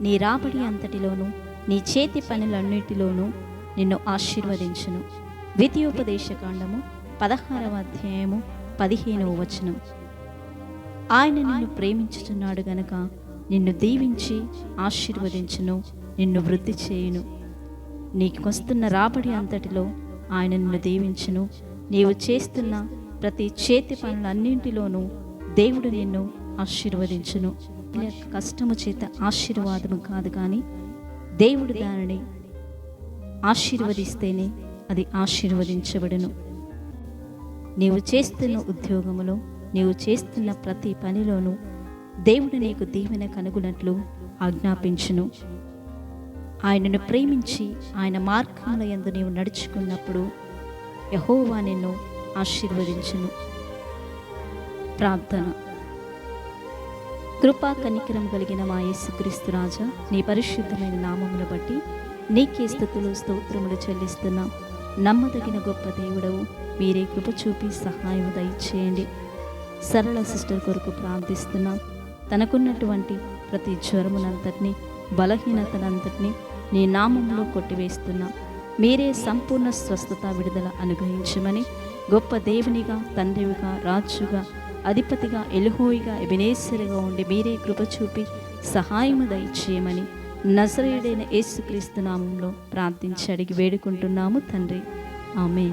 నీ రాబడి అంతటిలోనూ నీ చేతి పనులన్నిటిలోనూ నిన్ను ఆశీర్వదించును. ద్వితీయోపదేశకాండము పదహారవ అధ్యాయము పదిహేనవ వచనం. ఆయన నిన్ను ప్రేమించుచున్నాడు గనక నిన్ను దీవించి ఆశీర్వదించును నిన్ను వృద్ధి చేయును. నీకు వస్తున్న రాబడి అంతటిలో ఆయన నిన్ను దీవించును. నీవు చేస్తున్న ప్రతి చేతి పనులన్నింటిలోనూ దేవుడు నిన్ను ఆశీర్వదించును. నీ యొక్క కష్టము చేత ఆశీర్వాదము కాదు కానీ దేవుడు దానిని ఆశీర్వదిస్తేనే అది ఆశీర్వదించబడును. నీవు చేస్తున్న ఉద్యోగములో నీవు చేస్తున్న ప్రతి పనిలోనూ దేవుడు నీకు దీవెన కనుగొనట్లు ఆజ్ఞాపించును. ఆయనను ప్రేమించి ఆయన మార్గముల యందు నీవు నడుచుకున్నప్పుడు యహోవా నిన్ను ఆశీర్వదించును. ప్రార్థన. కృపా కనికరం కలిగిన మా యేసుక్రీస్తు రాజా నీ పరిశుద్ధమైన నామమును బట్టి నీకే స్థుతులు స్తోత్రములు చెల్లిస్తున్నాం. నమ్మదగిన గొప్ప దేవుడవు మీరే కృప చూపి సహాయం దయచేయండి. సరళ సిస్టర్ కొరకు ప్రార్థిస్తున్నాం. తనకున్నటువంటి ప్రతి జ్వరమునంతటిని బలహీనతనంతటిని నీ నామంలో కొట్టివేస్తున్నాం. మీరే సంపూర్ణ స్వస్థత విడుదల అనుగ్రహించమని గొప్ప దేవునిగా తండ్రివిగా రాజుగా అధిపతిగా ఎలుహోయిగా ఎబినేశ్వరిగా ఉండి మీరే కృప చూపి సహాయము దయచేయమని నజరేయుడైన యేసుక్రీస్తు నామంలో ప్రార్థించి అడిగి వేడుకుంటున్నాము తండ్రి. ఆమె